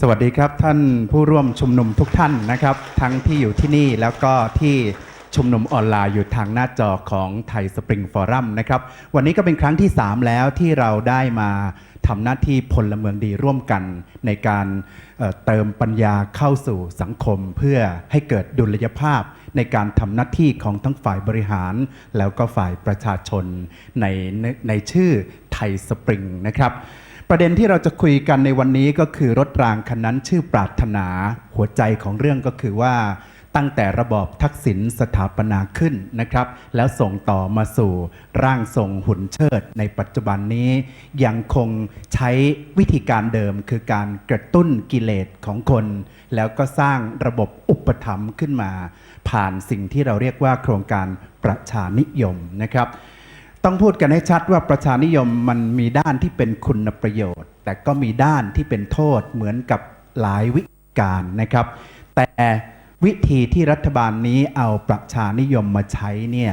สวัสดีครับท่านผู้ร่วมชุมนุมทุกท่านนะครับ ทั้งที่อยู่ที่นี่แล้วก็ที่ชุมนุมออนไลน์อยู่ทางหน้าจอของไทยสปริงฟอรัมนะครับ วันนี้ก็เป็นครั้งที่ 3 แล้วที่เราได้มาทำหน้าที่พลเมืองดีร่วมกัน ในการเเติมปัญญาเข้าสู่สังคม เพื่อให้เกิดดุลยภาพ ในการทำหน้าที่ของทั้งฝ่ายบริหาร แล้วก็ฝ่ายประชาชนในในในชื่อไทยสปริงนะครับ ประเด็นที่เราจะคุยกันในวันนี้ก็คือรถรางคันนั้นชื่อปรารถนา หัวใจของเรื่องก็คือว่า ตั้งแต่ระบอบทักษิณสถาปนาขึ้นนะครับ แล้วส่งต่อมาสู่ร่างทรงหุ่นเชิด ในปัจจุบันนี้ ยังคงใช้วิธีการเดิมคือการกระตุ้นกิเลสของคน แล้วก็สร้างระบบอุปถัมภ์ขึ้นมา ผ่านสิ่งที่เราเรียกว่าโครงการประชานิยมนะครับ ต้องพูดกันให้ชัดว่าประชานิยมมันมีด้านที่เป็นคุณประโยชน์ แต่ก็มีด้านที่เป็นโทษเหมือนกับหลายวิธีการนะครับ แต่วิธีที่รัฐบาลนี้เอาประชานิยมมาใช้เนี่ย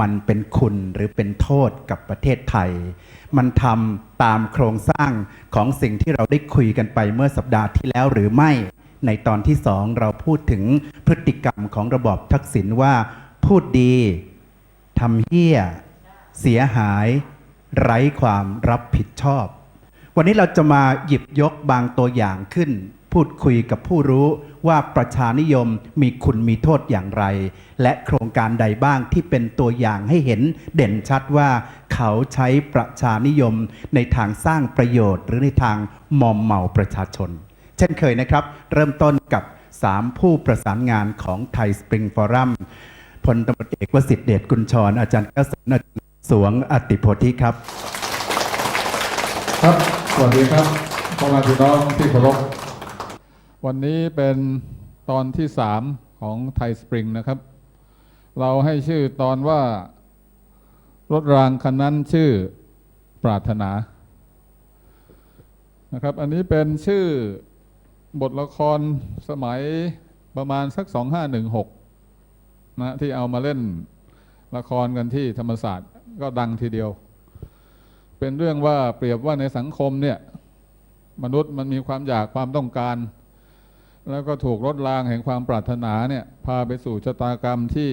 มันเป็นคุณหรือเป็นโทษกับประเทศไทย มันทำตามโครงสร้างของสิ่งที่เราได้คุยกันไปเมื่อสัปดาห์ที่แล้วหรือไม่ ในตอนที่สองเราพูดถึงพฤติกรรมของระบอบทักษิณว่า พูดดีทำเฮี้ย เสียหาย ไร้ความรับผิดชอบ วันนี้เราจะมาหยิบยกบางตัวอย่างขึ้น พูดคุยกับผู้รู้ว่าประชานิยมมีคุณมีโทษอย่างไร และโครงการใดบ้างที่เป็นตัวอย่างให้เห็นเด่นชัดว่า เขาใช้ประชานิยมในทางสร้างประโยชน์หรือในทางมอมเมาประชาชน เช่นเคยนะครับ เริ่มต้นกับ 3 ผู้ประสานงานของไทยสปริงฟอรัมพลตำรวจเอกวสิทธิเดชกุลชร อาจารย์แก้วสนอาจารย์ สวงอติโพธิครับ ครับ สวัสดีครับพ่อแม่พี่น้องที่เคารพ วันนี้เป็นตอนที่สามของไทยสปริงนะครับ เราให้ชื่อตอนว่า รถรางคันนั้นชื่อปรารถนา นะครับ อันนี้เป็นชื่อบทละครสมัยประมาณสัก 2516 นะที่เอามาเล่น ละครกันที่ธรรมศาสตร์ก็ดังทีเดียว เป็นเรื่องว่าเปรียบว่าในสังคมเนี่ยมนุษย์มันมีความอยากความต้องการ แล้วก็ถูกรถรางแห่งความปรารถนาเนี่ยพาไปสู่ชะตากรรมที่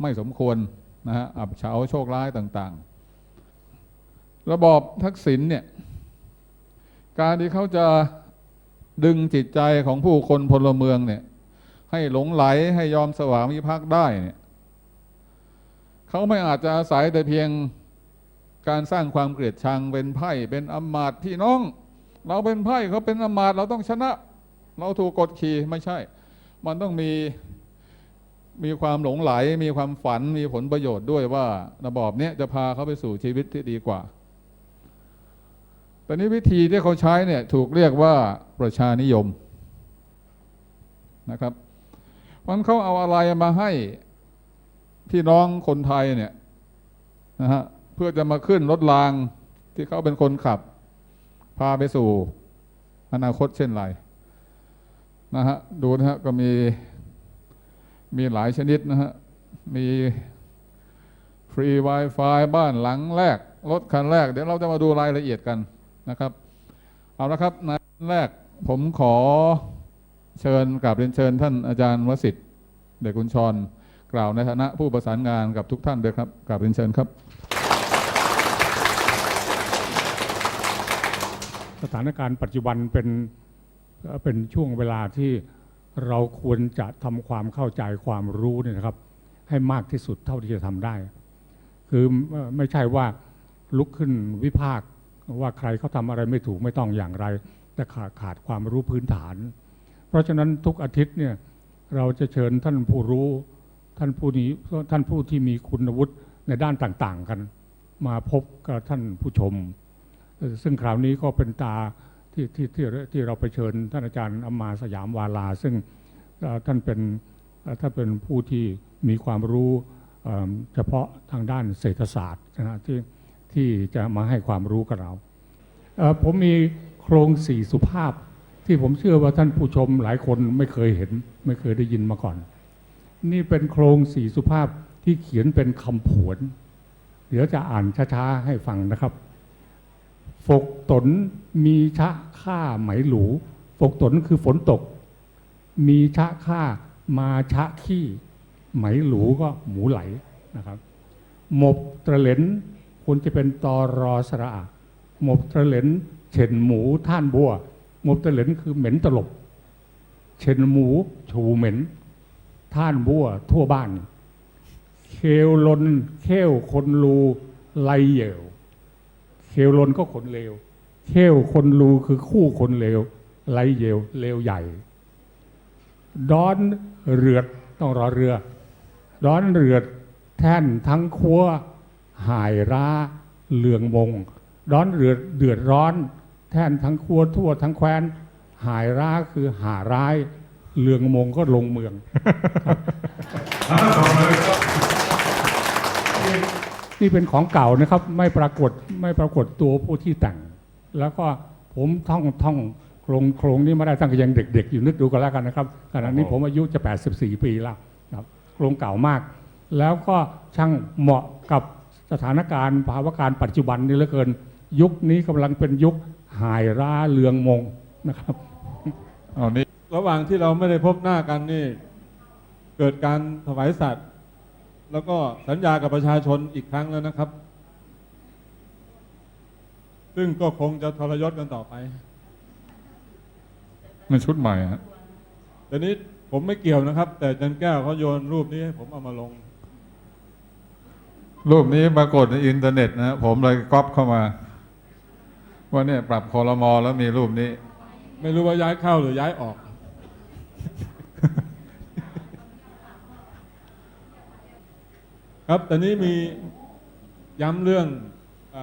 ไม่สมควรนะฮะอับเฉาโชคร้ายต่างๆ ระบอบทักษิณเนี่ยการที่เขาจะดึงจิตใจของผู้คนพลเมืองเนี่ยให้หลงไหลให้ยอมสวามิภักดิ์ได้เนี่ย เขาไม่อาจจะอาศัยแต่เพียงการสร้างความเกลียดชังเป็นไพ่เป็นอำมาตพี่น้อง เราเป็นไพ่เขาเป็นอำมาตเราต้องชนะ เราถูกกดขี่ไม่ใช่ มันต้องมีมีความหลงไหล มีความฝันมีผลประโยชน์ด้วยว่าระบอบนี้จะพาเขาไปสู่ชีวิตที่ดีกว่าแต่นี้วิธีที่เขาใช้เนี่ยถูกเรียกว่าประชานิยมนะครับมันเขาเอาอะไรมาให้ พี่น้องคนไทยเนี่ยนะฮะเพื่อจะมาขึ้นรถรางที่เขาเป็นคนขับ พาไปสู่อนาคตเช่นไรนะฮะดูนะฮะก็มีมีหลายชนิดนะฮะมีฟรี Wi-Fi บ้านหลังแรก รถคันแรก เดี๋ยวเราจะมาดูรายละเอียดกันนะครับ เอาละครับในแรกผมขอเชิญกราบเรียนเชิญท่านอาจารย์วสิทธิ์เดชกุลชร กล่าวในฐานะผู้ประสานงานกับทุกท่านด้วยครับกราบเรียนเชิญครับ สถานการณ์ปัจจุบันเป็นเป็นช่วงเวลาที่เราควรจะทำความเข้าใจความรู้เนี่ยนะครับ ให้มากที่สุดเท่าที่จะทำได้ คือเอ่อไม่ใช่ว่าลุกขึ้นวิพากษ์ว่าใครเขาทำอะไรไม่ถูกไม่ต้องอย่างไร แต่ขาดขาดความรู้พื้นฐาน เพราะฉะนั้นทุกอาทิตย์เนี่ยเราจะเชิญท่านผู้รู้ ท่านผู้นี้ท่านผู้ที่มีคุณวุฒิในด้านต่าง ๆ กัน มาพบกับท่านผู้ชม ซึ่งคราวนี้ก็เป็นตาที่ที่ที่ที่เราไปเชิญ ท่านอาจารย์อมมาสยามวาลา ซึ่งท่านเป็นท่านเป็นผู้ที่มีความรู้เฉพาะทางด้านเศรษฐศาสตร์นะฮะที่ที่จะมาให้ความรู้กับเราผมมีโครงสี่สุภาพ ที่ผมเชื่อว่าท่านผู้ชมหลายคนไม่เคยเห็น ไม่เคยได้ยินมาก่อน นี่เป็นโครงสี่สุภาพที่เขียนเป็นคำผวน เดี๋ยวจะอ่านช้าๆให้ฟังนะครับ ฝกตนมีชะค่าไหมหลู ฝกตนคือฝนตก มีชะค่ามาชะขี้ ไหมหลูก็หมูไหลนะครับ หมบตะเหลนควรจะเป็นตอรอสระหมบตะเหลนเฉ่นหมูท่านบัว หมบตะเหลนคือเหม็นตลบ เฉ่นหมูฉูเหม็น ท่านบัวทั่วบ้านเคลลนเข้วคนรูไลเหยวเคลลนก็คนเลวเข้วคนรูคือคู่คนเลวไลเหยวเลวใหญ่ ดอนเรือดต้องรอเรือ ดอนเรือดแท่นทั้งครัวหายราเลืองมงดอนเรือดเดือดร้อน แท่นทั้งครัวทั่วทั้งแคว้น หายราคือหาร้าย เลืองมงก็ลงเมือง นี่เป็นของเก่านะครับ ไม่ปรากฏไม่ปรากฏตัวผู้ที่แต่ง แล้วก็ผมท่องท่องโครงโครงนี้มาได้ตั้งแต่ยังเด็ก ๆ อยู่นึกดูกันแล้วกันนะครับขณะนี้ผมอายุจะ 84 ปีแล้วนะครับโครงเก่ามาก แล้วก็ช่างเหมาะกับสถานการณ์ภาวะการปัจจุบันนี่เหลือเกิน ยุคนี้กำลังเป็นยุคหายราเลืองมงนะครับเอานี้ ระหว่างที่เราไม่ได้พบหน้ากันนี่ เกิดการถวายสัตว์ แล้วก็สัญญากับประชาชนอีกครั้งแล้วนะครับ ซึ่งก็คงจะทรยศกันต่อไปมันชุดใหม่ฮะแต่นี้ผมไม่เกี่ยวนะครับ แต่จันแก้วเขาโยนรูปนี้ให้ผมเอามาลง รูปนี้ปรากฏในอินเทอร์เน็ตนะฮะผมเลยก๊อปเข้ามา ว่าเนี่ยปรับคอรมอแล้วมีรูปนี้ ไม่รู้ว่าย้ายเข้าหรือย้ายออก ครับแต่นี้มีย้ำเรื่องอ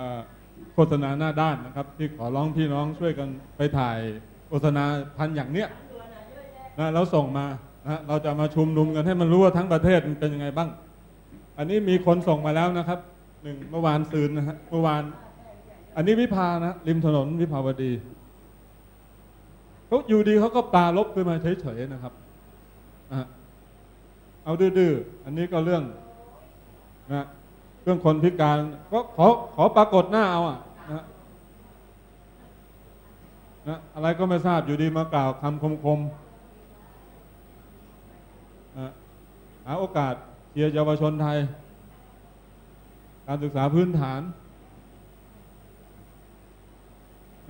โฆษณาหน้าด้านนะครับ ที่ขอร้องพี่น้องช่วยกันไปถ่ายโฆษณาพันอย่างเนี้ยนะแล้วส่งมานะเราจะมาชุมนุมกันให้มันรู้ว่าทั้งประเทศมันเป็นยังไงบ้าง อันนี้มีคนส่งมาแล้วนะครับหนึ่งเมื่อวานซืนนะฮะเมื่อวาน อันนี้วิภานะริมถนนวิภาวดีเขาอยู่ดีเขาก็ปาลบขึ้นมาเฉยๆนะครับเอาดื้อๆอันนี้ก็เรื่อง นะเรื่องคนพิการก็ขอขอปรากฏหน้าเอาอะนะนะอะไรก็ไม่ทราบอยู่ดีมากล่าวคำคมๆนะหาโอกาสเชียร์เยาวชนไทย การศึกษาพื้นฐาน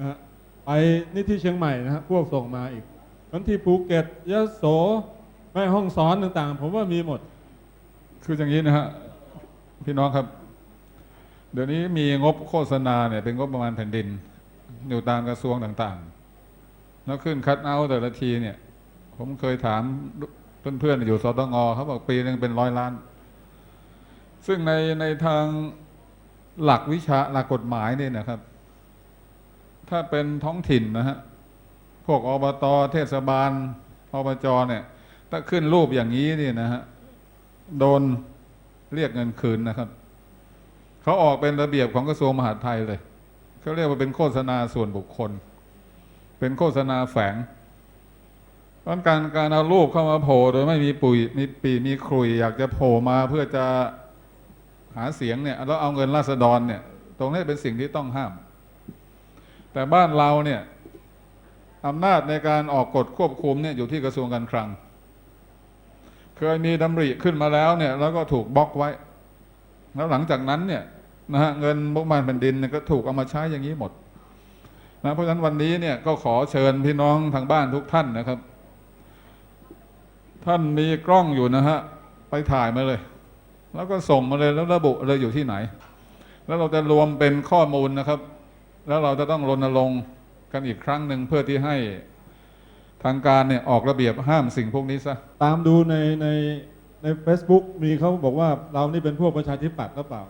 นะไปนี่ที่เชียงใหม่นะฮะพวกส่งมาอีกทั้งที่ภูเก็ตยะโสแม่ห้องสอนต่างๆ ผมว่ามีหมด คืออย่างนี้นะฮะ พี่น้องครับ เดี๋ยวนี้มีงบโฆษณาเนี่ยเป็นงบประมาณแผ่นดิน อยู่ตามกระทรวงต่างๆ แล้วขึ้นคัดเอาแต่ละทีเนี่ย ผมเคยถามเพื่อนๆอยู่สตงเขาบอกปีหนึ่งเป็นร้อยล้าน ซึ่งในในทางหลักวิชาหลักกฎหมายเนี่ยนะครับ ถ้าเป็นท้องถิ่นนะฮะพวกอบตเทศบาลอบจเนี่ย ถ้าขึ้นรูปอย่างนี้นี่นะฮะโดน เรียกเงินคืนนะครับเขาออกเป็นระเบียบของกระทรวงมหาดไทยเลยเขาเรียกว่าเป็นโฆษณาส่วนบุคคล เป็นโฆษณาแฝงเพราะการการเอารูปเข้ามาโผล่โดยไม่มีปุ๋ยมีปีมีครุยอยากจะโผล่มาเพื่อจะหาเสียงเนี่ยแล้วเอาเงินราษฎรเนี่ย ตรงนี้เป็นสิ่งที่ต้องห้าม แต่บ้านเราเนี่ยอำนาจในการออกกฎควบคุมเนี่ยอยู่ที่กระทรวงการคลัง เคยมีดำริขึ้นมาแล้วเนี่ย แล้วก็ถูกบล็อกไว้ แล้วหลังจากนั้นเนี่ยนะฮะเงินบประมาณแผ่นดินเนี่ยก็ถูกเอามาใช้อย่างนี้หมดนะเพราะฉะนั้นวันนี้เนี่ยก็ขอเชิญพี่น้องทางบ้านทุกท่านนะครับ ท่านมีกล้องอยู่นะฮะไปถ่ายมาเลย แล้วก็ส่งมาเลยแล้วระบุเลยอยู่ที่ไหน แล้วเราจะรวมเป็นข้อมูลนะครับ แล้วเราจะต้องรณรงค์กันอีกครั้งหนึ่งเพื่อที่ให้ ทางการเนี่ยออกระเบียบห้ามสิ่งพวกนี้ซะ ตามดูในในใน Facebook มีเขาบอกว่าเรานี่เป็นพวกประชาธิปัตย์หรือเปล่า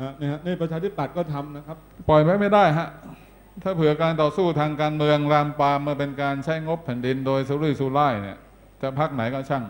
นะเนี่ยฮะนี่ประชาธิปัตย์ก็ทำนะครับ ปล่อยไว้ไม่ได้ฮะ ถ้าเผื่อการต่อสู้ทางการเมืองรามปรามมาเป็นการใช้งบแผ่นดินโดยสุรุ่ยสุร่ายเนี่ย จะพักไหนก็ช่าง